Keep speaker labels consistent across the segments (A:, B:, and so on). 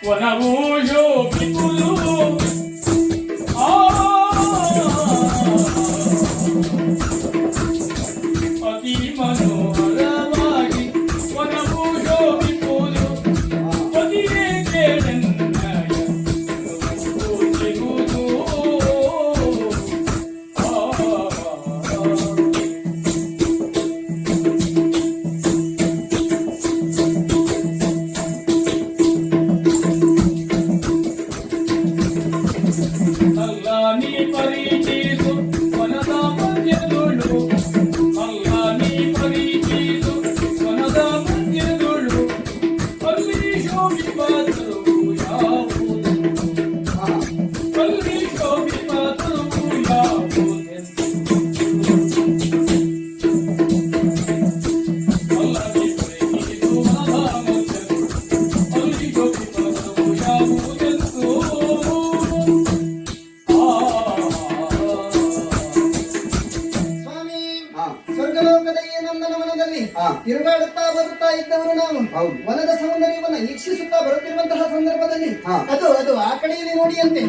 A: When
B: I want you,
A: people,
B: ತಿರುಗಾಡುತ್ತಾ ಬರುತ್ತಾ ಇದ್ದವರು ನಾವು.
A: ಹೌದು.
B: ವನದ ಸೌಂದರ್ಯವನ್ನ ವೀಕ್ಷಿಸುತ್ತಾ ಬರುತ್ತಿರುವಂತಹ ಸಂದರ್ಭದಲ್ಲಿ ಅದು ಅದು ಆ ಕಡೆಯಲ್ಲಿ ನೋಡಿಯಂತೆ.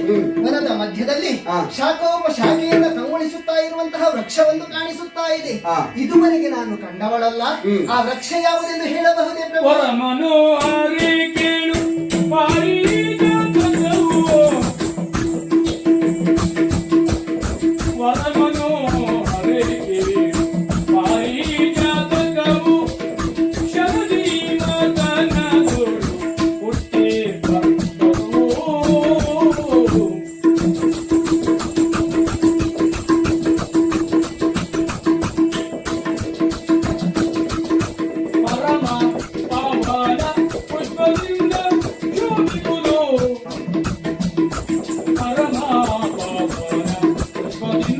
B: ವನದ ಮಧ್ಯದಲ್ಲಿ. ಶಾಖೋಪ ಶಾಖೆಯಿಂದ ಕಂಗೊಳಿಸುತ್ತಾ ಇರುವಂತಹ ವೃಕ್ಷವೊಂದು ಕಾಣಿಸುತ್ತಾ ಇದೆ. ಇದುವರೆಗೆ ನಾನು ಕಂಡವಳಲ್ಲ. ಆ ವೃಕ್ಷ ಯಾವುದೆಂದು ಹೇಳಬಹುದೇ ಪ್ರಭು?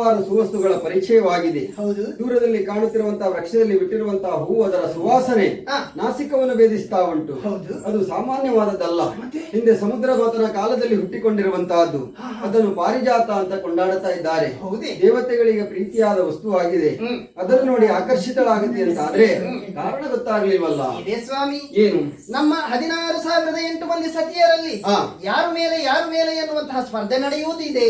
A: ಹಲವಾರು ಸುವಸ್ತುಗಳ ಪರಿಚಯವಾಗಿದೆ.
B: ಹೌದು.
A: ದೂರದಲ್ಲಿ ಕಾಣುತ್ತಿರುವಂತಹ ವೃಕ್ಷದಲ್ಲಿ ಬಿಟ್ಟಿರುವಂತಹ ಹೂ ಅದರ ಸುವಾಸನೆ. ನಾಸಿಕವನ್ನು ಭೇದಿಸ್ತಾ ಉಂಟು.
B: ಹೌದು.
A: ಅದು ಸಾಮಾನ್ಯವಾದದ್ದಲ್ಲ? ಹಿಂದೆ ಸಮುದ್ರ ಮಾತನ ಕಾಲದಲ್ಲಿ ಹುಟ್ಟಿಕೊಂಡಿರುವಂತಹದ್ದು. ಅದನ್ನು ಪಾರಿಜಾತ ಅಂತ ಕೊಂಡಾಡುತ್ತಾ ಇದ್ದಾರೆ.
B: ಹೌದೇ.
A: ದೇವತೆಗಳಿಗೆ ಪ್ರೀತಿಯಾದ ವಸ್ತುವಾಗಿದೆ. ಅದನ್ನು ನೋಡಿ ಆಕರ್ಷಿತಳಾಗುತ್ತೆ ಅಂತ ಆದ್ರೆ ಕಾರಣ ಗೊತ್ತಾಗ್ಲಿಲ್ವಲ್ಲ
B: ಇದೇ ಸ್ವಾಮಿ
A: ಏನು
B: ನಮ್ಮ ಹದಿನಾರು ಸಾವಿರದ ಎಂಟು ಮಂದಿ ಸತಿಯರಲ್ಲಿ
A: ಯಾರು
B: ಯಾರ ಮೇಲೆ ಯಾರು ಮೇಲೆ ಎನ್ನುವಂತಹ ಸ್ಪರ್ಧೆ ನಡೆಯುವುದಿದೆ.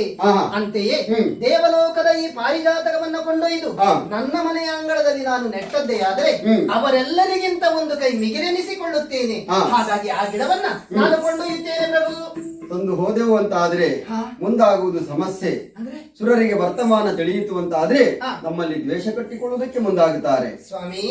B: ಅಂತೆಯೇ
A: ಹ್ಮ್.
B: ದೇವಲೋಕದ ಈ ಪಾರಿಜಾತಕವನ್ನ ಕೊಂಡೊಯ್ದು. ನನ್ನ ಮನೆಯ ಅಂಗಳದಲ್ಲಿ ನಾನು ನೆಟ್ಟದ್ದೇ ಆದರೆ
A: ಹ್ಮ್.
B: ಅವರೆಲ್ಲರಿಗಿಂತ ಒಂದು ಕೈ
A: ಮಿಗಿರೆನಿಸಿಕೊಳ್ಳುತ್ತೇನೆ.
B: ಹಾಗಾಗಿ ಆ ಗಿಡವನ್ನ ನಾನು ಕೊಂಡೊಯ್ಯುತ್ತೇನೆ ಪ್ರಭು
A: ತಂದು ಹೋದೆವು ಅಂತ ಆದ್ರೆ
B: ಹಾ.
A: ಮುಂದಾಗುವುದು ಸಮಸ್ಯೆ. ಸುರರಿಗೆ ವರ್ತಮಾನ ತಿಳಿಯಿತು ಅಂತ ಆದ್ರೆ ನಮ್ಮಲ್ಲಿ ದ್ವೇಷ ಕಟ್ಟಿಕೊಳ್ಳುವುದಕ್ಕೆ ಮುಂದಾಗುತ್ತಾರೆ.
B: ಸ್ವಾಮಿ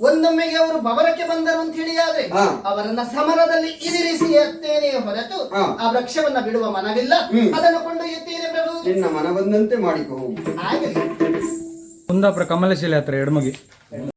B: ಒಂದೊಮ್ಮೆಗೆ ಅವರು ಬವರಕ್ಕೆ ಬಂದರು ಅಂತ ಹೇಳಿ ಆದ್ರೆ
A: ಹಾ.
B: ಅವರನ್ನ ಸಮರದಲ್ಲಿ ಇದಿರಿಸಿ ಎತ್ತೇನೆ ಹೊರತು ಆ ವೃಕ್ಷವನ್ನ ಬಿಡುವ ಮನವಿಲ್ಲ. ಅದನ್ನು ಕೊಂಡೊಯ್ಯುತ್ತೇನೆ ಪ್ರಭು.
A: ನಿನ್ನ ಮನ ಬಂದಂತೆ ಮಾಡಿಕೊ. ಹೋಗು.
C: ಕುಂದಾಪುರ ಕಮಲಶಿಲೆ ಹತ್ರ ಎಡಮಗಿ.